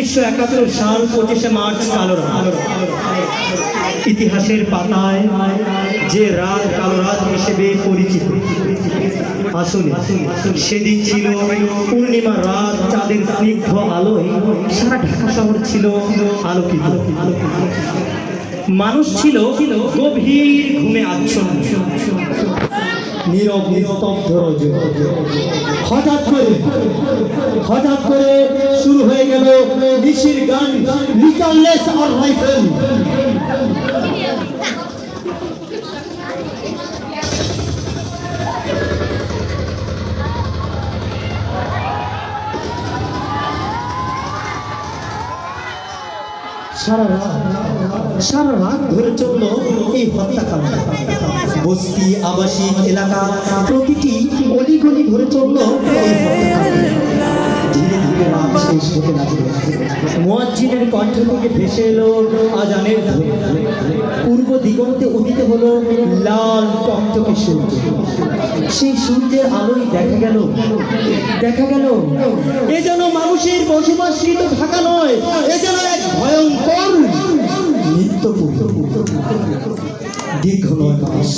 উনিশশো একাত্তর সাল পঁচিশে মার্চ কালো ইতিহাসের পাতায় যে রাত কালো রাত হিসেবে পরিচিত। সেদিন ছিল পূর্ণিমা রাত, চাঁদের স্নিগ্ধ আলোয় সারা ঢাকা শহর ছিল আলোকিত। মানুষ ছিল গভীর ঘুমে আচ্ছন্ন। নীরব, নিস্তব্ধ। হঠাৎ করে হঠাৎ করে শুরু হয়ে গেল নিশির গান রিকারলেস আর রাইফেল। এই বস্তি আবাসিক ধরে ধীরে রাত শেষ হতে মুয়াজ্জিনের কণ্ঠ থেকে ভেসে এলো আজানের পূর্ব দিগন্তে উদিত হলো লাল টকটকে সূর্য। সেই সূর্যের আলোই দেখা গেল। দেখা গেল, এ যেন মানুষের বসবাসৃত ঢাকা নয় এ যেন এক ভয়ঙ্কর নিত্যপুর দীর্ঘ নয় মাস,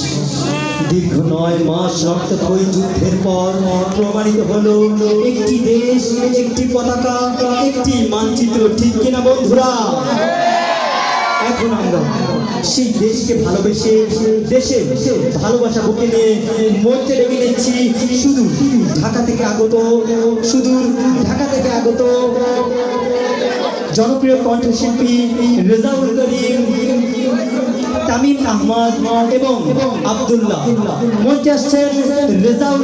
দীর্ঘ নয় মাস রক্তক্ষয়ী যুদ্ধের পর প্রমাণিত হলো, একটি দেশ, একটি পতাকা, একটি মানচিত্র, ঠিক কিনা বন্ধুরা? এখন আমরা সেই দেশকে ভালোবেসে, দেশে ভালোবাসা বুকে নিয়ে মঞ্চে ডেকে নিচ্ছি। শুধু ঢাকা থেকে আগত, সুদূর ঢাকা থেকে আগত জনপ্রিয় কণ্ঠশিল্পী রেজাউল তামিম আহমদ এবং আবদুল্লাহ। মঞ্চে আসছেন রেজাউল